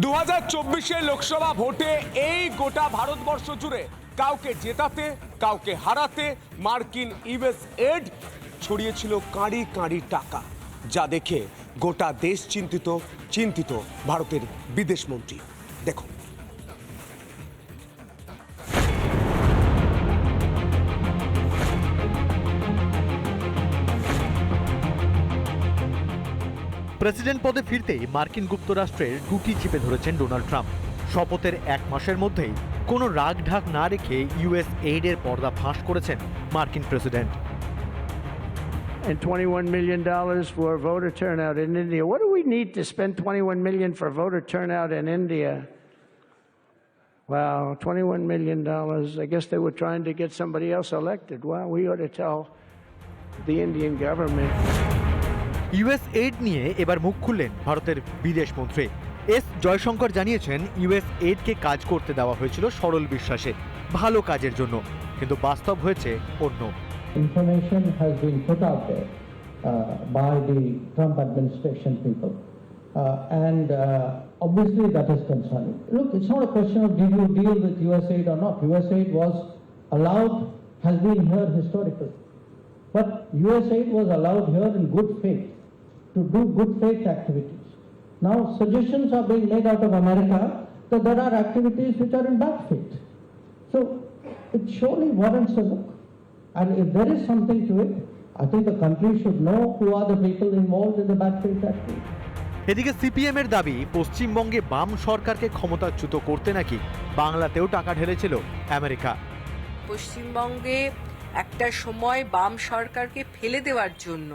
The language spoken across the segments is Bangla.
দু হাজার লোকসভা ভোটে এই গোটা ভারতবর্ষ জুড়ে কাউকে জেতাতে, কাউকে হারাতে মার্কিন ইউএস এড ছড়িয়েছিল কাঁড়ি কাঁড়ি টাকা, যা দেখে গোটা দেশ চিন্তিত চিন্তিত ভারতের বিদেশমন্ত্রী দেখুন। প্রেসিডেন্ট পদে ফিরতেই মার্কিন যুক্তরাষ্ট্রের গুটি চেপে ধরেছেন ডোনাল্ড ট্রাম্প শপথের এক মাসের মধ্যেই কোনো রাগ ঢাক না রেখে ইউএস এইডের পর্দা ফাঁস করেছেন মার্কিন president and $21 million for voter turnout in India. What do we need to spend $21 million for voter turnout in India? Wow, $21 million. I guess they were trying to get somebody else elected. Wow, we ought to tell the Indian government. US aid নিয়ে এবার মুখ খুললেন ভারতের বিদেশ মন্ত্রী। এস জয়শঙ্কর জানিয়েছেন, ইউএস এইডকে কাজ করতে দেওয়া হয়েছিল সরল বিশ্বাসে, ভালো কাজের জন্য, কিন্তু বাস্তব হয়েছে অন্য। Information has been put out by the Trump administration people and obviously that is concern look it's not a question of did you deal with US aid or not was allowed has been here historical but US aid was allowed here in good faith to do good faith activities. Now suggestions are being made out of America that there are activities which are in bad faith. So it surely warrants a look. And if there is something to it, I think the country should know who are the people involved in the bad faith activity. এদিকে সিপিএম এর দাবি পশ্চিমবঙ্গে বাম সরকারকে ক্ষমতাচ্যুত করতে নাকি বাংলাতেও টাকা ঢেলেছিল আমেরিকা পশ্চিমবঙ্গে একটা সময় বাম সরকারকে ফেলে দেওয়ার জন্য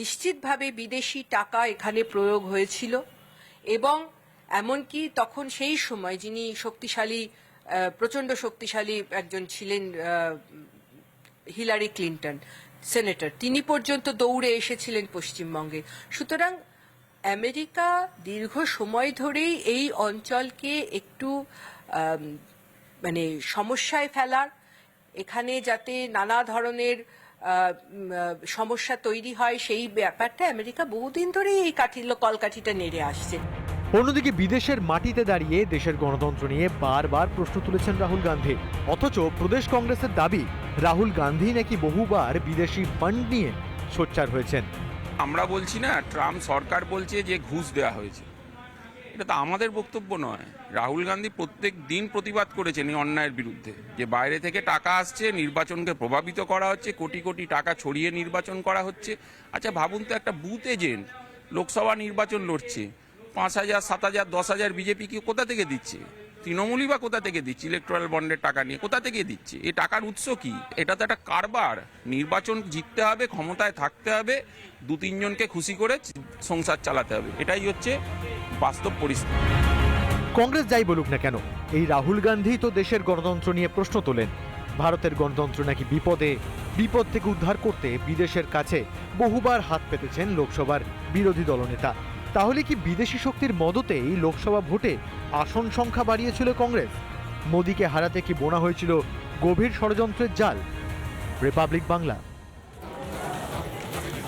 নিশ্চিতভাবে বিদেশি টাকা এখানে প্রয়োগ হয়েছিল এবং এমনকি তখন সেই সময় যিনি শক্তিশালী প্রচণ্ড শক্তিশালী একজন ছিলেন হিলারি ক্লিন্টন, সেনেটর, তিনি পর্যন্ত দৌড়ে এসেছিলেন পশ্চিমবঙ্গে। সুতরাং আমেরিকা দীর্ঘ সময় ধরেই এই অঞ্চলকে একটু মানে সমস্যায় ফেলার, এখানে যাতে নানা ধরনের সমস্যা তৈরি হয় সেই ব্যাপারটা আমেরিকা বহুদিন ধরেই এই কাঠি কলকাঠিটা নেড়ে আসছে। অন্যদিকে বিদেশের মাটিতে দাঁড়িয়ে দেশের গণতন্ত্র নিয়ে বারবার প্রশ্ন তুলেছেন রাহুল গান্ধী। অথচ প্রদেশ কংগ্রেসের দাবি রাহুল গান্ধী নাকি বহুবার বিদেশি ফান্ড নিয়ে সোচ্চার হয়েছেন। আমরা বলছি না ট্রাম্প সরকার বলছে যে ঘুষ দেওয়া হয়েছে। এটা তো আমাদের বক্তব্য নয়। রাহুল গান্ধী প্রত্যেক দিন প্রতিবাদ করেছেন এই অন্যায়ের বিরুদ্ধে। যে বাইরে থেকে টাকা আসছে, নির্বাচনকে প্রভাবিত করা হচ্ছে, কোটি কোটি টাকা ছড়িয়ে নির্বাচন করা হচ্ছে। আচ্ছা ভাবুন তো একটা বুথ এজেন্ট লোকসভা নির্বাচন লড়ছে, পাঁচ হাজার, সাত হাজার, দশ হাজার বিজেপি কি কোথা থেকে দিচ্ছে? তৃণমূলই বা কোথা থেকে দিচ্ছে ইলেকট্রাল বন্ডের টাকা নিয়ে? কোথা থেকে দিচ্ছে? এই টাকার উৎস কি? এটা তো একটা কারবার। নির্বাচন জিততে হবে, ক্ষমতায় থাকতে হবে দু তিনজনকে খুশি করে সংসার চালাতে হবে। এটাই হচ্ছে বাস্তব পরিস্থিতি। কংগ্রেস যাই বলুক না কেন, এই রাহুল গান্ধী তো দেশের গণতন্ত্র নিয়ে প্রশ্ন তোলেন। ভারতের গণতন্ত্র নাকি বিপদে, বিপদ থেকে উদ্ধার করতে বিদেশের কাছে বহুবার হাত পেতেছেন লোকসভার বিরোধী দলনেতা। তাহলে কি বিদেশি শক্তির মদতেই লোকসভা ভোটে আসন সংখ্যা বাড়িয়েছিল কংগ্রেস? মোদীকে হারাতে কি বোনা হয়েছিল গভীর ষড়যন্ত্রের জাল? রিপাবলিক বাংলা।